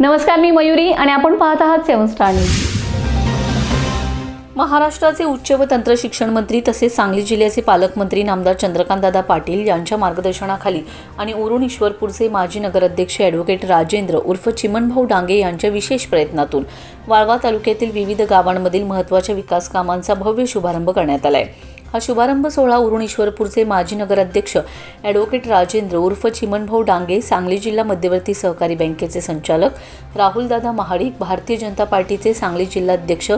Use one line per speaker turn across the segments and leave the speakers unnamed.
नमस्कार मी मयुरी आणि आपण पाहत आहात सेवन स्टार न्यूज. महाराष्ट्राचे उच्च व तंत्र शिक्षण मंत्री तसेच सांगली जिल्ह्याचे पालकमंत्री नामदार चंद्रकांतदादा पाटील यांच्या मार्गदर्शनाखाली आणि उरुण ईश्वरपूरचे माजी नगराध्यक्ष ॲडव्होकेट राजेंद्र उर्फ चिमनभाऊ डांगे यांच्या विशेष प्रयत्नातून वाळवा तालुक्यातील विविध गावांमधील महत्त्वाच्या विकास कामांचा भव्य शुभारंभ करण्यात आला आहे हा शुभारंभ सोहळा उरुण ईश्वरपूरचे माजी नगराध्यक्ष ॲडव्होकेट राजेंद्र उर्फ चिमणभाऊ डांगे सांगली जिल्हा मध्यवर्ती सहकारी बँकेचे संचालक राहुलदादा महाडिक भारतीय जनता पार्टीचे सांगली जिल्हाध्यक्ष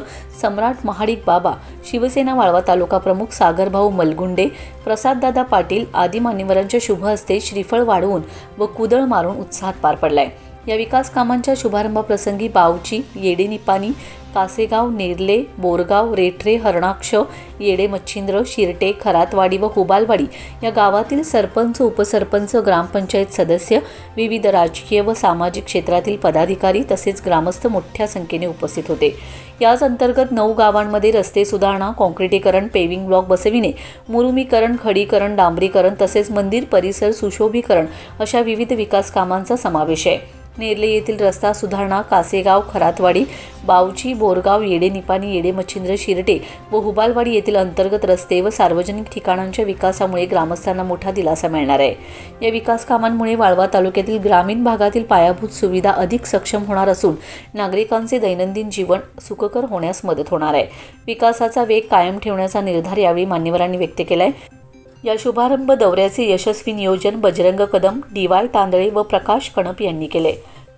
सम्राट महाडिक बाबा शिवसेना वाळवा तालुका प्रमुख सागरभाऊ मलगुंडे प्रसाददादा पाटील आदी मान्यवरांच्या शुभ हस्ते श्रीफळ वाढवून व कुदळ मारून उत्साहात पार पडलाय. या विकास कामांच्या शुभारंभाप्रसंगी बावची येडेनिपाणी कासेगाव नेरले बोरगाव रेठरे हरणाक्ष येडे मच्छिंद्र शिरटे खरातवाडी व हुबालवाडी या गावातील सरपंच उपसरपंच ग्रामपंचायत सदस्य विविध राजकीय व सामाजिक क्षेत्रातील पदाधिकारी तसेच ग्रामस्थ मोठ्या संख्येने उपस्थित होते. याच अंतर्गत नऊ गावांमध्ये रस्ते सुधारणा कॉन्क्रिटीकरण पेविंग ब्लॉक बसविणे मुरुमीकरण खडीकरण डांबरीकरण तसेच मंदिर परिसर सुशोभीकरण अशा विविध विकास कामांचा समावेश आहे. नेरले येथील रस्ता सुधारणा कासेगाव खरातवाडी बावची बोरगाव येडे निपाणी येडे मच्छिंद्र शिरटे व हुबालवाडी येथील अंतर्गत रस्ते व सार्वजनिक ठिकाणांच्या विकासामुळे ग्रामस्थांना मोठा दिलासा मिळणार आहे. या विकास कामांमुळे वाळवा तालुक्यातील ग्रामीण भागातील पायाभूत सुविधा अधिक सक्षम होणार असून नागरिकांचे दैनंदिन जीवन सुखकर होण्यास मदत होणार आहे. विकासाचा वेग कायम ठेवण्याचा निर्धार यावेळी मान्यवरांनी व्यक्त केला आहे या शुभारंभ दौऱ्याचे यशस्वी नियोजन बजरंग कदम डी वाय तांदळे व प्रकाश कणप यांनी केले.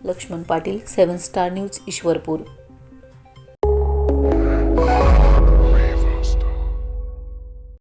Laxman Patil seven star news Ishwarpur.